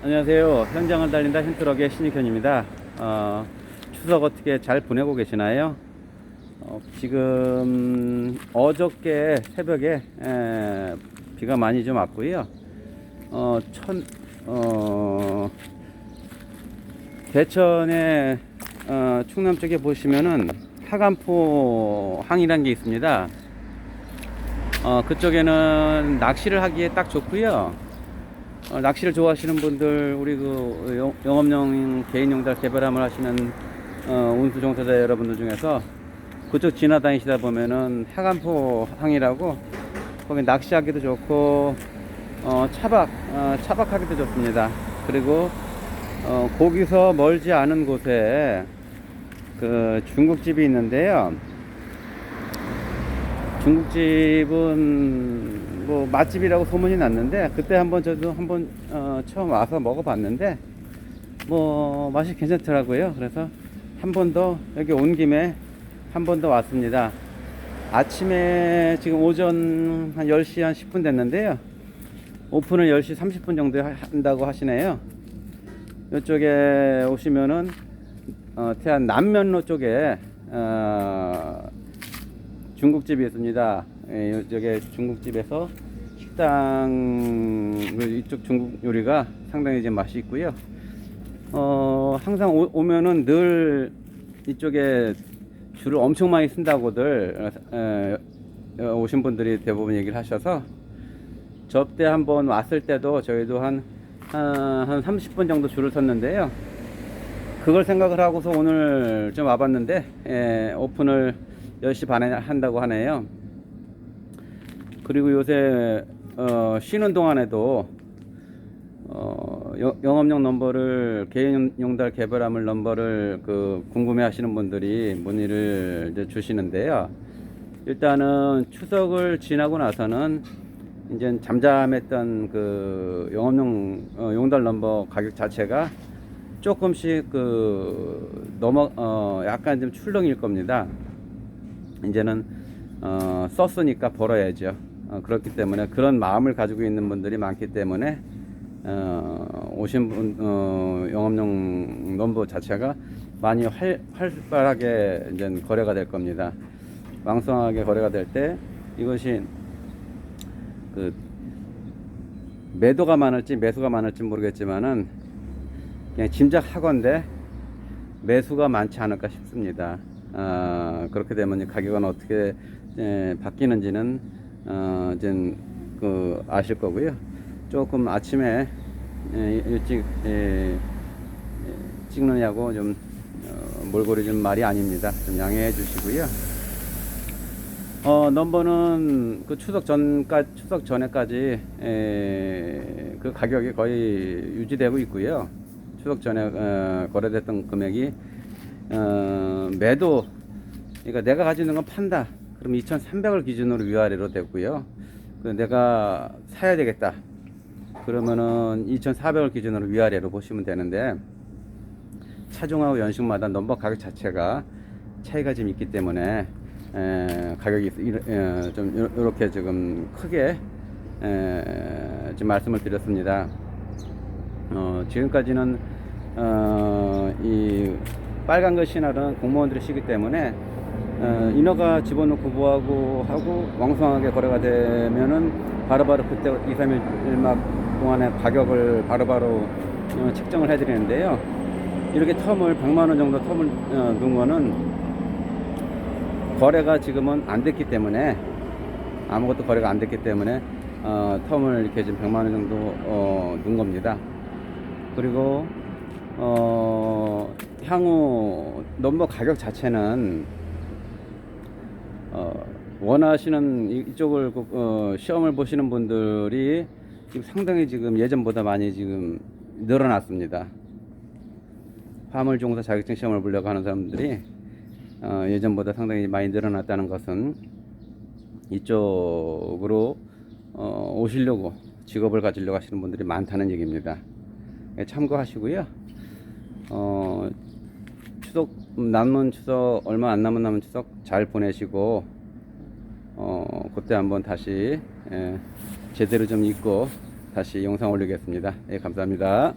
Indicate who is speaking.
Speaker 1: 안녕하세요. 현장을 달린다 힌트럭의 신익현입니다. 어, 추석 어떻게 잘 보내고 계시나요? 어, 지금 어저께 새벽에 에, 비가 많이 좀 왔고요. 어, 천, 어, 대천의 어, 충남 쪽에 보시면은 하간포 항이라는 게 있습니다. 어, 그쪽에는 낚시를 하기에 딱 좋고요. 어, 낚시를 좋아하시는 분들, 우리 그 영- 영업용 개인 용달 개발함을 하시는 어, 운수 종사자 여러분들 중에서 그쪽 지나다니시다 보면은 하간포 항이라고 거기 낚시하기도 좋고 어, 차박 어, 차박하기도 좋습니다. 그리고 어, 거기서 멀지 않은 곳에 그 중국집이 있는데요. 중국집은 뭐 맛집이라고 소문이 났는데 그때 한번 저도 한번 어, 처음 와서 먹어봤는데 뭐 맛이 괜찮더라고요. 그래서 한 번 더 여기 온 김에 한 번 더 왔습니다. 아침에 지금 오전 한 10시 한 10분 됐는데요. 오픈을 10시 30분 정도에 하- 한다고 하시네요. 이쪽에 오시면은 어, 태안 남면로 쪽에 어, 중국집이 있습니다. 예, 이쪽에 중국집에서 식당 그 이쪽 중국 요리가 상당히 이제 맛이 있고요. 어, 항상 오, 오면은 늘 이쪽에 줄을 엄청 많이 쓴다고들 에, 에, 오신 분들이 대부분 얘기를 하셔서 접대 한번 왔을 때도 저희도 한, 아, 한 30분 정도 줄을 섰는데요. 그걸 생각을 하고서 오늘 좀 와봤는데, 예, 오픈을 10시 반에 한다고 하네요. 그리고 요새, 어, 쉬는 동안에도, 어, 여- 영업용 넘버를, 개인 용달 개발함을 넘버를 그 궁금해 하시는 분들이 문의를 이제 주시는데요. 일단은 추석을 지나고 나서는 이제 잠잠했던 그 영업용 어, 용달 넘버 가격 자체가 조금씩 그 넘어 어 약간 좀 출렁일 겁니다. 이제는 어 썼으니까 벌어야죠. 어, 그렇기 때문에 그런 마음을 가지고 있는 분들이 많기 때문에 어 오신 분 어, 영업용 넘버 자체가 많이 활, 활발하게 이제 거래가 될 겁니다. 왕성하게 거래가 될 때 이것이 그 매도가 많을지 매수가 많을지 모르겠지만은 그냥 짐작하건데 매수가 많지 않을까 싶습니다. 아, 그렇게 되면 가격은 어떻게 에, 바뀌는지는 어, 그 아실 거고요. 조금 아침에 에, 일찍 에, 에, 찍느냐고 좀 어, 몰골이 좀 말이 아닙니다. 좀 양해해 주시고요. 어, 넘버는 그 추석 전까 추석 전에까지 에, 그 가격이 거의 유지되고 있고요. 추석 전에 어, 거래됐던 금액이 어, 매도 그러니까 내가 가지고 있는 건 판다. 그럼 2,300을 기준으로 위아래로 됐고요. 그 내가 사야 되겠다. 그러면은 2,400을 기준으로 위아래로 보시면 되는데 차종하고 연식마다 넘버 가격 자체가 차이가 좀 있기 때문에 에, 가격이 에, 좀 이렇게 지금 크게 에, 지금 말씀을 드렸습니다. 어, 지금까지는 어, 이 빨간 거 신하는 공무원들이 시기 때문에 어, 인허가 집어넣고 뭐하고 하고 왕성하게 거래가 되면은 바로바로 그때 2, 3일 막 동안에 가격을 바로바로 어, 측정을 해드리는데요. 이렇게 텀을 100만 원 정도 텀을 어, 거는 거래가 지금은 안 됐기 때문에 아무것도 거래가 안 됐기 때문에 어, 텀을 이렇게 지금 100만 원 정도 어, 넣은 겁니다. 그리고 어, 향후 넘버 가격 자체는 어, 원하시는 이- 이쪽을 그, 어, 시험을 보시는 분들이 지금 상당히 지금 예전보다 많이 지금 늘어났습니다. 화물 종사 자격증 시험을 보려고 하는 사람들이 어, 예전보다 상당히 많이 늘어났다는 것은 이쪽으로 어, 오시려고 직업을 가지려고 하시는 분들이 많다는 얘기입니다. 예, 참고하시고요. 어, 추석 남은 추석 얼마 안 남은 남은 추석 잘 보내시고 어, 그때 한번 다시 예, 제대로 좀 입고 다시 영상 올리겠습니다. 예, 감사합니다.